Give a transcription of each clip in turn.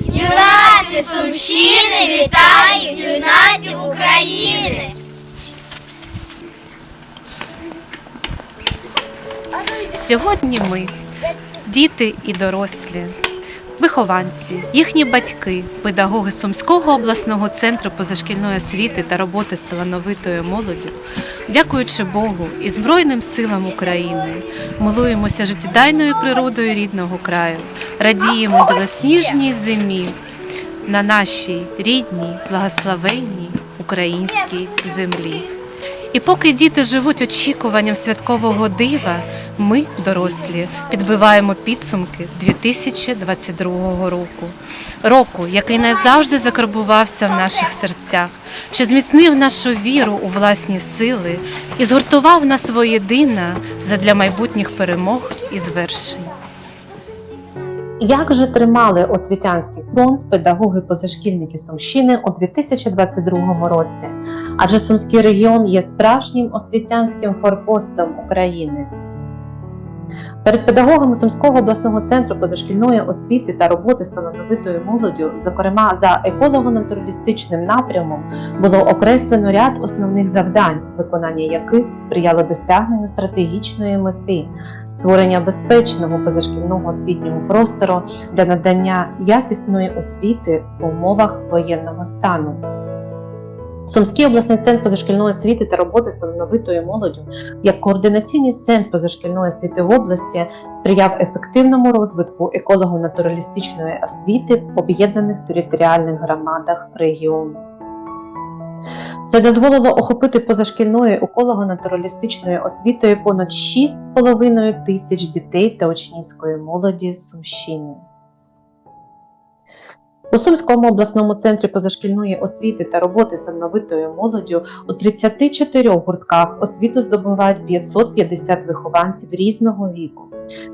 Юнати Сумщини вітають юнатів України. Сьогодні ми, діти і дорослі, вихованці, їхні батьки, педагоги Сумського обласного центру позашкільної освіти та роботи з талановитою молоддю, дякуючи Богу і Збройним силам України, милуємося життєдайною природою рідного краю, радіємо білосніжній зимі на нашій рідній, благословенній українській землі. І поки діти живуть очікуванням святкового дива, ми, дорослі, підбиваємо підсумки 2022 року. Року, який назавжди закарбувався в наших серцях, що зміцнив нашу віру у власні сили і згуртував нас воєдина задля майбутніх перемог і звершень. Як же тримали освітянський фронт педагоги-позашкільники Сумщини у 2022 році? Адже Сумський регіон є справжнім освітянським форпостом України. Перед педагогами Сумського обласного центру позашкільної освіти та роботи з талановитою молоддю, зокрема за еколого-натуралістичним напрямом, було окреслено ряд основних завдань, виконання яких сприяло досягненню стратегічної мети створення безпечного позашкільного освітнього простору для надання якісної освіти в умовах воєнного стану. Сумський обласний центр позашкільної освіти та роботи з талановитою молоддю як координаційний центр позашкільної освіти в області сприяв ефективному розвитку еколого-натуралістичної освіти в об'єднаних територіальних громадах регіону. Це дозволило охопити позашкільною еколого-натуралістичною освітою понад 6,5 тисяч дітей та учнівської молоді Сумщини. У Сумському обласному центрі позашкільної освіти та роботи з талановитою молоддю у 34 гуртках освіту здобувають 550 вихованців різного віку.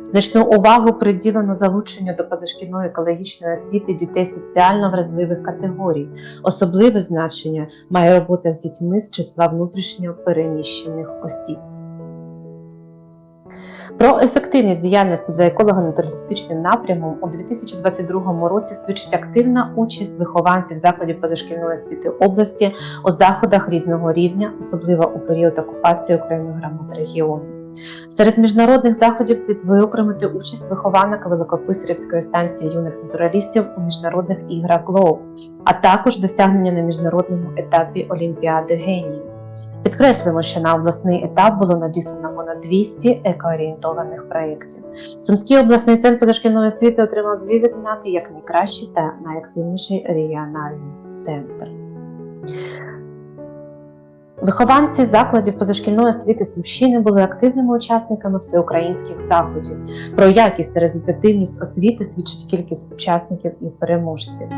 Значну увагу приділено залученню до позашкільної екологічної освіти дітей соціально вразливих категорій. Особливе значення має робота з дітьми з числа внутрішньо переміщених осіб. Про ефективність діяльності за еколого-натуралістичним напрямом у 2022 році свідчить активна участь вихованців закладів позашкільної освіти області у заходах різного рівня, особливо у період окупації окремих громад регіону. Серед міжнародних заходів слід виокремити участь вихованника Великописарівської станції юних натуралістів у міжнародних іграх ГЛОУ, а також досягнення на міжнародному етапі Олімпіади генії. Підкреслимо, що на обласний етап було надіслано понад 200 екоорієнтованих проєктів. Сумський обласний центр позашкільної освіти отримав дві відзнаки як найкращий та найактивніший регіональний центр. Вихованці закладів позашкільної освіти Сумщини були активними учасниками всеукраїнських заходів. Про якість та результативність освіти свідчить кількість учасників і переможців.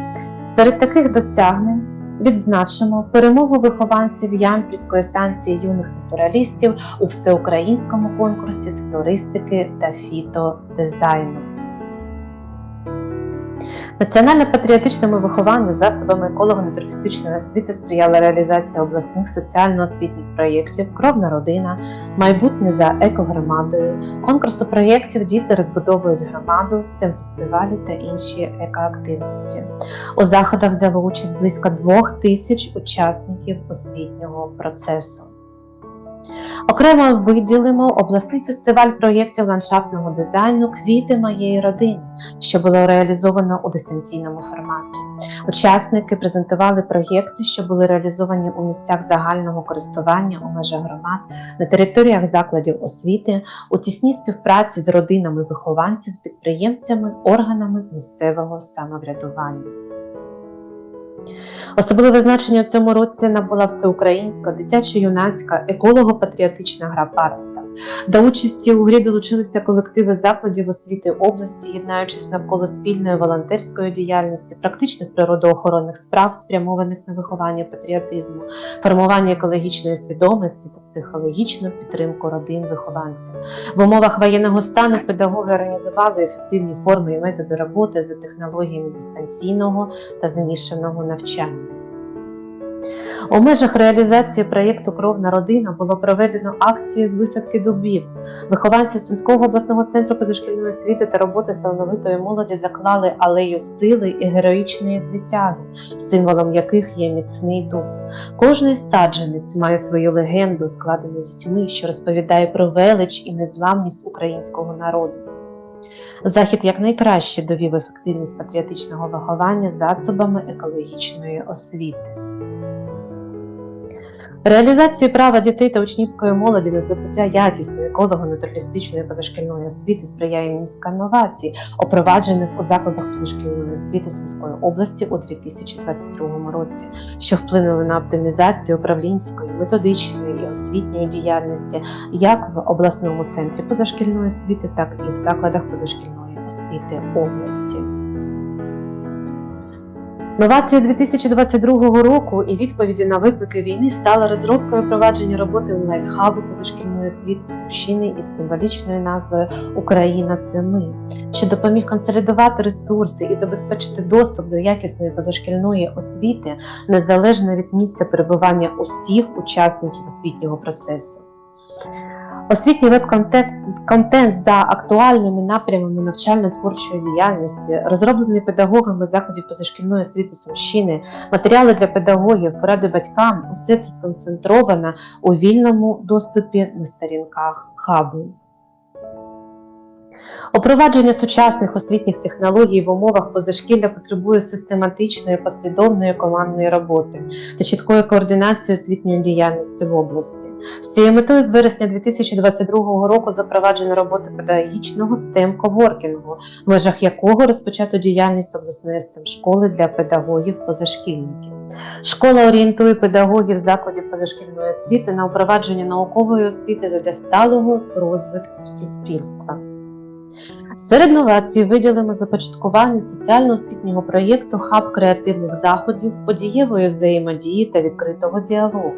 Серед таких досягнень відзначимо перемогу вихованців Ямпільської станції юних натуралістів у всеукраїнському конкурсі з флористики та фітодизайну. Національно-патріотичному вихованню засобами еколого-натуралістичної освіти сприяла реалізація обласних соціально-освітніх проєктів Кровна родина, майбутнє за екогромадою, конкурсу проєктів Діти розбудовують громаду, stem фестивалі та інші екоактивності. У заходах взяло участь близько двох тисяч учасників освітнього процесу. Окремо виділимо обласний фестиваль проєктів ландшафтного дизайну Квіти моєї родини, що було реалізовано у дистанційному форматі. Учасники презентували проєкти, що були реалізовані у місцях загального користування у межах громад, на територіях закладів освіти, у тісній співпраці з родинами вихованців, підприємцями, органами місцевого самоврядування. Особливе значення цьому році набула всеукраїнська дитячо-юнацька еколого-патріотична гра Паруста. До участі у грі долучилися колективи закладів освіти області, єднаючись навколо спільної волонтерської діяльності, практичних природоохоронних справ, спрямованих на виховання патріотизму, формування екологічної свідомості та психологічну підтримку родин вихованців. В умовах воєнного стану педагоги організували ефективні форми і методи роботи за технологіями дистанційного та змішаного навчання. У межах реалізації проєкту Кровна родина було проведено акції з висадки дубів. Вихованці Сумського обласного центру позашкільної освіти та роботи з талановитої молоді заклали алею сили і героїчної звитяги, символом яких є міцний дух. Кожний саджанець має свою легенду, складену дітьми, що розповідає про велич і незламність українського народу. Захід якнайкраще довів ефективність патріотичного виховання засобами екологічної освіти. Реалізації права дітей та учнівської молоді на здобуття якісної еколого-натуралістичної позашкільної освіти сприяє низка новацій, опроваджених у закладах позашкільної освіти Сумської області у 2022 році, що вплинули на оптимізацію управлінської, методичної і освітньої діяльності як в обласному центрі позашкільної освіти, так і в закладах позашкільної освіти області. Новація 2022 року і відповіді на виклики війни стала розробкою провадження роботи онлайн-хабу позашкільної освіти Сумщини із символічною назвою Україна це ми, що допоміг консолідувати ресурси і забезпечити доступ до якісної позашкільної освіти незалежно від місця перебування усіх учасників освітнього процесу. Освітній веб-контент за актуальними напрямами навчально-творчої діяльності, розроблений педагогами заходів позашкільної освіти Сумщини, матеріали для педагогів, поради батькам усе це сконцентровано у вільному доступі на сторінках хабу. Опровадження сучасних освітніх технологій в умовах позашкілля потребує систематичної послідовної командної роботи та чіткої координації освітньої діяльності в області. З цією метою з вересня 2022 року запроваджена робота педагогічного STEM коворкінгу, в межах якого розпочато діяльність обласної STEM школи для педагогів позашкільників. Школа орієнтує педагогів закладів позашкільної освіти на впровадження наукової освіти для сталого розвитку суспільства. Серед новацій виділимо започаткування соціально-освітнього проєкту Хаб креативних заходів, подієвої взаємодії та відкритого діалогу.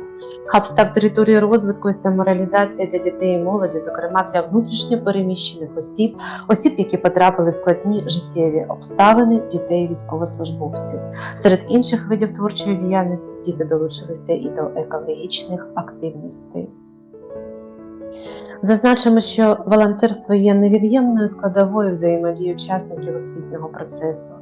Хаб став територією розвитку і самореалізації для дітей і молоді, зокрема для внутрішньо переміщених осіб, осіб, які потрапили в складні життєві обставини, дітей військовослужбовців. Серед інших видів творчої діяльності діти долучилися і до екологічних активностей. Зазначимо, що волонтерство є невід'ємною складовою взаємодії учасників освітнього процесу.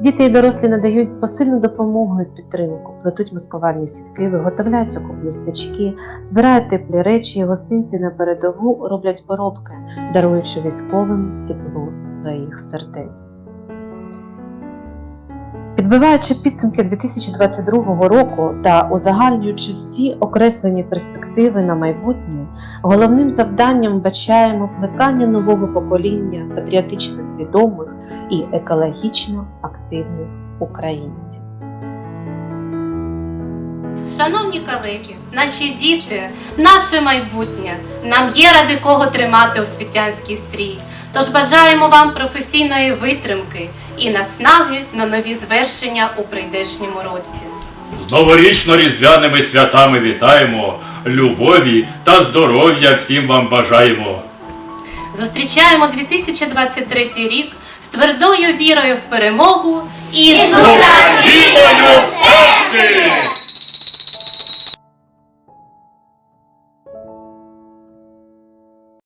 Діти і дорослі надають посильну допомогу і підтримку, плетуть маскувальні сітки, виготовляють окупні свічки, збирають теплі речі і гостинці на передову роблять поробки, даруючи військовим тепло своїх сердець. Підбиваючи підсумки 2022 року та узагальнюючи всі окреслені перспективи на майбутнє, головним завданням бачаємо плекання нового покоління патріотично свідомих і екологічно активних українців. Шановні колеги, наші діти, наше майбутнє. Нам є ради кого тримати освітянський стрій. Тож бажаємо вам професійної витримки і наснаги на нові звершення у прийдешньому році. З новорічно-різдвяними святами вітаємо, любові та здоров'я всім вам бажаємо. Зустрічаємо 2023 рік з твердою вірою в перемогу і І з Україною в серці!